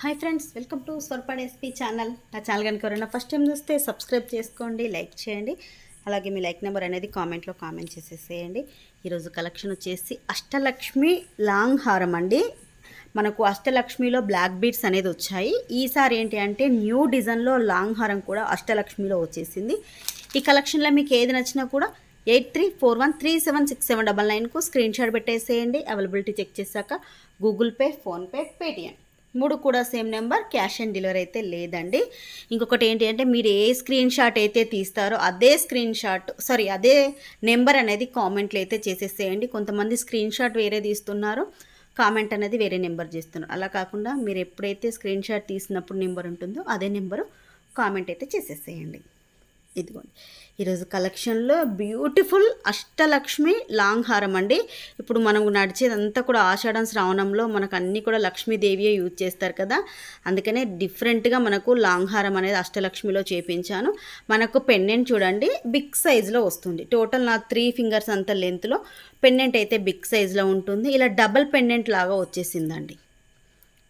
Hi friends welcome to స్వర్పాడ్ SP channel. నా channel కనుక ఎవరైనా ఫస్ట్ టైం చూస్తే సబ్స్క్రైబ్ చేసుకోండి లైక్ చేయండి. అలాగే మీ లైక్ నెంబర్ అనేది కామెంట్లో కామెంట్ చేసేసేయండి. ఈరోజు కలెక్షన్ వచ్చేసి అష్టలక్ష్మి లాంగ్ హారం అండి. మనకు అష్టలక్ష్మిలో బ్లాక్ బీడ్స్ అనేది వచ్చాయి. ఈసారి ఏంటి అంటే న్యూ డిజైన్లో లాంగ్ హారం కూడా అష్టలక్ష్మిలో వచ్చేసింది. ఈ కలెక్షన్లో మీకు ఏది నచ్చినా కూడా eight three four one three seven six seven double నైన్కు screen shot పెట్టేసేయండి. అవైలబిలిటీ చెక్ చేశాక గూగుల్ పే ఫోన్పే పేటిఎం. మూడు కూడా same number cash on delivery అయితే లేదండి. ఇంకొకటి ఏంటి అంటే మీరు ఏ స్క్రీన్ షాట్ అయితే తీస్తారో అదే స్క్రీన్ షాట్ సారీ అదే నెంబర్ అనేది కామెంట్లు అయితే చేసేసేయండి. కొంతమంది స్క్రీన్ షాట్ వేరే తీస్తున్నారు కామెంట్ అనేది వేరే నెంబర్ చేస్తున్నారు. అలా కాకుండా మీరు ఎప్పుడైతే స్క్రీన్ షాట్ తీసినప్పుడు నెంబర్ ఉంటుందో అదే నెంబరు కామెంట్ అయితే చేసేసేయండి. ఇదిగోండి. ఈరోజు కలెక్షన్లో బ్యూటిఫుల్ అష్టలక్ష్మి లాంగ్ హారం అండి. ఇప్పుడు మనం నడిచేదంతా కూడా ఆషాఢం శ్రావణంలో మనకు అన్నీ కూడా లక్ష్మీదేవియే యూజ్ చేస్తారు కదా. అందుకనే డిఫరెంట్గా మనకు లాంగ్ హారం అనేది అష్టలక్ష్మిలో చేపించాను. మనకు పెండెంట్ చూడండి బిగ్ సైజులో వస్తుంది. టోటల్ నా త్రీ ఫింగర్స్ అంత లెంత్లో పెండెంట్ అయితే బిగ్ సైజులో ఉంటుంది. ఇలా డబల్ పెండెంట్ లాగా వచ్చేసిందండి.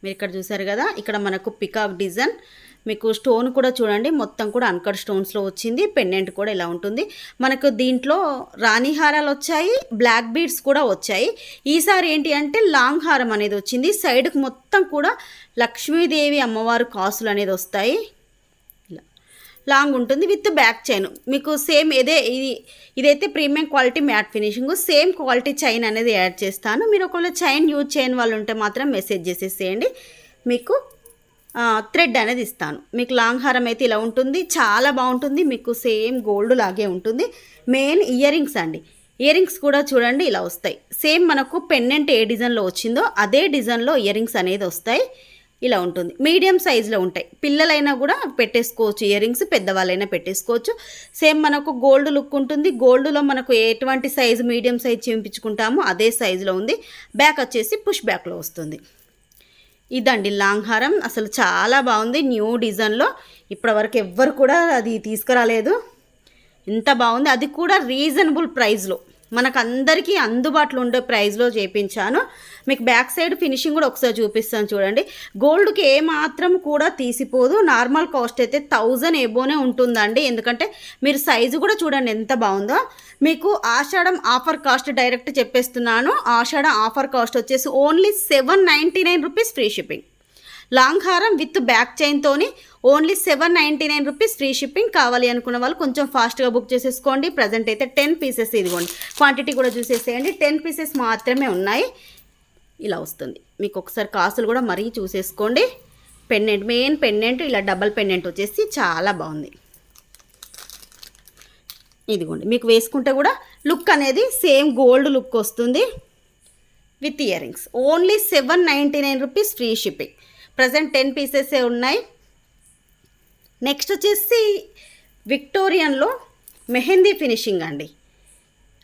మీరు ఇక్కడ చూసారు కదా ఇక్కడ మనకు పికాక్ డిజైన్ మీకు స్టోన్ కూడా చూడండి. మొత్తం కూడా అన్కట్ స్టోన్స్లో వచ్చింది. పెండెంట్ కూడా ఇలా ఉంటుంది. మనకు దీంట్లో రాణి హారాలు వచ్చాయి. బ్లాక్ బీడ్స్ కూడా వచ్చాయి. ఈసారి ఏంటి అంటే లాంగ్ హారం అనేది వచ్చింది. సైడ్కి మొత్తం కూడా లక్ష్మీదేవి అమ్మవారు కాసులు అనేది వస్తాయి. లాంగ్ ఉంటుంది విత్ బ్యాక్ చైన్. మీకు సేమ్ ఇదే ఇది ఇదైతే premium quality matte finishing. Same quality chain అనేది యాడ్ చేస్తాను. మీరు ఒకవేళ చైన్ యూజ్ చేయని వాళ్ళు ఉంటే మాత్రం మెసేజ్ చేసేసేయండి. మీకు థ్రెడ్ అనేది ఇస్తాను. మీకు లాంగ్ హారం అయితే ఇలా ఉంటుంది. చాలా బాగుంటుంది. మీకు సేమ్ గోల్డ్ లాగే ఉంటుంది. మెయిన్ ఇయర్ రింగ్స్ అండి. ఇయర్ రింగ్స్ కూడా చూడండి ఇలా వస్తాయి. సేమ్ మనకు పెన్నెంట్ ఏ డిజైన్లో వచ్చిందో అదే డిజైన్లో ఇయర్ రింగ్స్ అనేది వస్తాయి. ఇలా ఉంటుంది. మీడియం సైజులో ఉంటాయి. పిల్లలైనా కూడా పెట్టేసుకోవచ్చు ఇయర్ రింగ్స్ పెద్దవాళ్ళైనా పెట్టేసుకోవచ్చు. సేమ్ మనకు గోల్డ్ లుక్ ఉంటుంది. గోల్డ్లో మనకు ఎటువంటి సైజు మీడియం సైజ్ చూపించుకుంటామో అదే సైజులో ఉంది. బ్యాక్ వచ్చేసి పుష్ బ్యాక్లో వస్తుంది. ఇదండి లాంగ్ హారం అసలు చాలా బాగుంది. న్యూ డిజైన్లో ఇప్పటివరకు ఎవ్వరు కూడా అది తీసుకురాలేదు. ఇంత బాగుంది. అది కూడా రీజనబుల్ ప్రైస్లో మనకు అందరికీ అందుబాటులో ఉండే ప్రైస్లో చేయించాను మీకు బ్యాక్ సైడ్ ఫినిషింగ్ కూడా ఒకసారి చూపిస్తాను చూడండి. గోల్డ్కి ఏమాత్రం కూడా తీసిపోదు. నార్మల్ కాస్ట్ అయితే థౌజండ్ ఏబోనే ఉంటుందండి. ఎందుకంటే మీరు సైజు కూడా చూడండి ఎంత బాగుందో. మీకు ఆషాఢం ఆఫర్ కాస్ట్ డైరెక్ట్ చెప్పేస్తున్నాను. ఆషాఢం ఆఫర్ కాస్ట్ వచ్చేసి only seven ninety nine rupees free shipping. Long హారం with back చైన్తోని only seven ninety nine rupees free shipping కావాలి అనుకున్న వాళ్ళు కొంచెం ఫాస్ట్గా బుక్ చేసేసుకోండి. ప్రజెంట్ అయితే టెన్ పీసెస్ ఇదిగోండి. క్వాంటిటీ కూడా చూసేసేయండి. టెన్ పీసెస్ మాత్రమే ఉన్నాయి. ఇలా వస్తుంది. మీకు ఒకసారి కాసులు కూడా మరీ చూసేసుకోండి. పెన్నెంట్ మెయిన్ పెన్నెంట్ ఇలా డబల్ పెన్నెంట్ వచ్చేసి చాలా బాగుంది. ఇదిగోండి. మీకు వేసుకుంటే కూడా లుక్ అనేది సేమ్ గోల్డ్ లుక్ వస్తుంది. With ear rings. Only seven ninety nine rupees free shipping. Present ten పీసెసే ఉన్నాయి. నెక్స్ట్ వచ్చేసి విక్టోరియన్లో మెహందీ ఫినిషింగ్ అండి.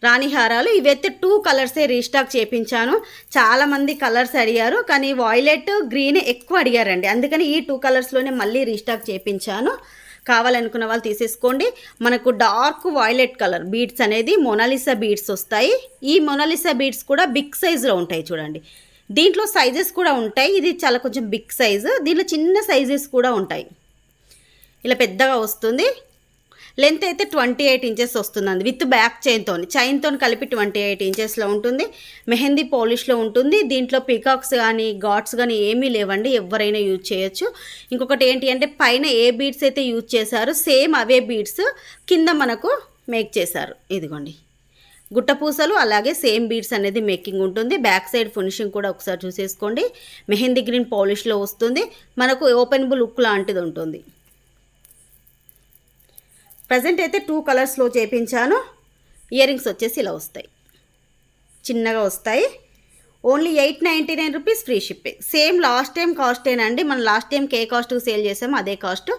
రాణిహారాలు ఇవైతే టూ కలర్సే రీస్టాక్ చేపించాను. చాలామంది కలర్స్ అడిగారు కానీ వాయిలెట్ గ్రీన్ ఎక్కువ అడిగారండి. అందుకని ఈ టూ కలర్స్లోనే మళ్ళీ రీస్టాక్ చేపించాను. కావాలనుకున్న వాళ్ళు తీసేసుకోండి. మనకు డార్క్ వాయిలెట్ కలర్ బీడ్స్ అనేది మొనాలిసా బీడ్స్ వస్తాయి. ఈ మొనాలిసా బీడ్స్ కూడా బిగ్ సైజులో ఉంటాయి చూడండి. దీంట్లో సైజెస్ కూడా ఉంటాయి. ఇది చాలా కొంచెం బిగ్ సైజు దీంట్లో చిన్న సైజెస్ కూడా ఉంటాయి. ఇలా పెద్దగా వస్తుంది. లెంత్ అయితే ట్వంటీ ఎయిట్ ఇంచెస్ వస్తుందండి విత్ బ్యాక్ చైన్తో చైన్తో కలిపి ట్వంటీ ఎయిట్ ఇంచెస్లో ఉంటుంది. మెహందీ పాలిష్లో ఉంటుంది. దీంట్లో పికాక్స్ కానీ గాడ్స్ కానీ ఏమీ లేవండి. ఎవరైనా యూజ్ చేయొచ్చు. ఇంకొకటి ఏంటి అంటే పైన ఏ బీడ్స్ అయితే యూజ్ చేశారో సేమ్ అవే బీడ్స్ కింద మనకు మేక్ చేశారు. ఇదిగోండి. గుట్టపూసలు అలాగే సేమ్ బీడ్స్ అనేది మేకింగ్ ఉంటుంది. బ్యాక్ సైడ్ ఫినిషింగ్ కూడా ఒకసారి చూసేసుకోండి. మెహందీ గ్రీన్ పాలిష్లో వస్తుంది. మనకు ఓపెనబుల్ లుక్ లాంటిది ఉంటుంది. ప్రజెంట్ అయితే టూ కలర్స్లో చేపించాను. ఇయర్ రింగ్స్ వచ్చేసి ఇలా వస్తాయి. చిన్నగా వస్తాయి. Only eight ninety nine rupees free shipping. Same last time cost అండి మనం లాస్ట్ టైం కే కాస్ట్కి సేల్ చేసాము అదే కాస్ట్.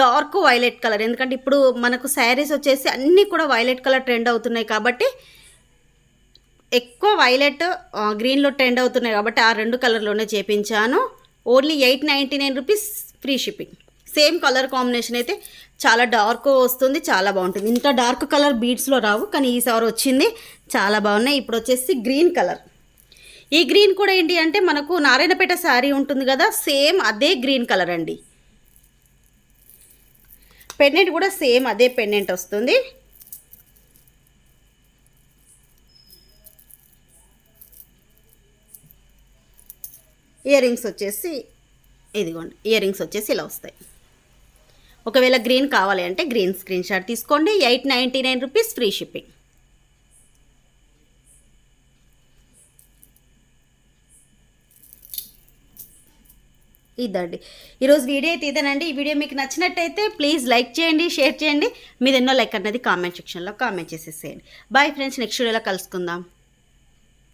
Dark violet colour. ఎందుకంటే ఇప్పుడు మనకు శారీస్ వచ్చేసి అన్నీ కూడా వైలెట్ కలర్ ట్రెండ్ అవుతున్నాయి కాబట్టి ఎక్కువ వైలెట్ గ్రీన్లో ట్రెండ్ అవుతున్నాయి కాబట్టి ఆ రెండు కలర్లోనే చేపించాను. Only eight ninety nine rupees free shipping. Same colour combination అయితే చాలా డార్క్ వస్తుంది చాలా బాగుంటుంది. ఇంత డార్క్ కలర్ బీడ్స్లో రావు కానీ ఈసారి వచ్చింది చాలా బాగున్నాయి. ఇప్పుడు వచ్చేసి గ్రీన్ కలర్. ఈ గ్రీన్ కూడా ఏంటి అంటే మనకు నారాయణపేట శారీ ఉంటుంది కదా సేమ్ అదే గ్రీన్ కలర్ అండి. పెండెంట్ కూడా సేమ్ అదే పెండెంట్ వస్తుంది. ఇయర్ రింగ్స్ వచ్చేసి ఇదిగోండి ఇయర్ రింగ్స్ వచ్చేసి ఇలా వస్తాయి. ఒకవేళ గ్రీన్ కావాలి అంటే గ్రీన్ స్క్రీన్ షాట్ తీసుకోండి. Eight ninety nine rupees free shipping. ఇదండి. ఈరోజు వీడియో అయితే ఇదేనండి. ఈ వీడియో మీకు నచ్చినట్టయితే ప్లీజ్ లైక్ చేయండి షేర్ చేయండి. మీరు ఎన్నో లైక్ అన్నది కామెంట్ సెక్షన్లో కామెంట్ చేసేసేయండి. బాయ్ ఫ్రెండ్స్ నెక్స్ట్ వీడియోలో కలుసుకుందాం.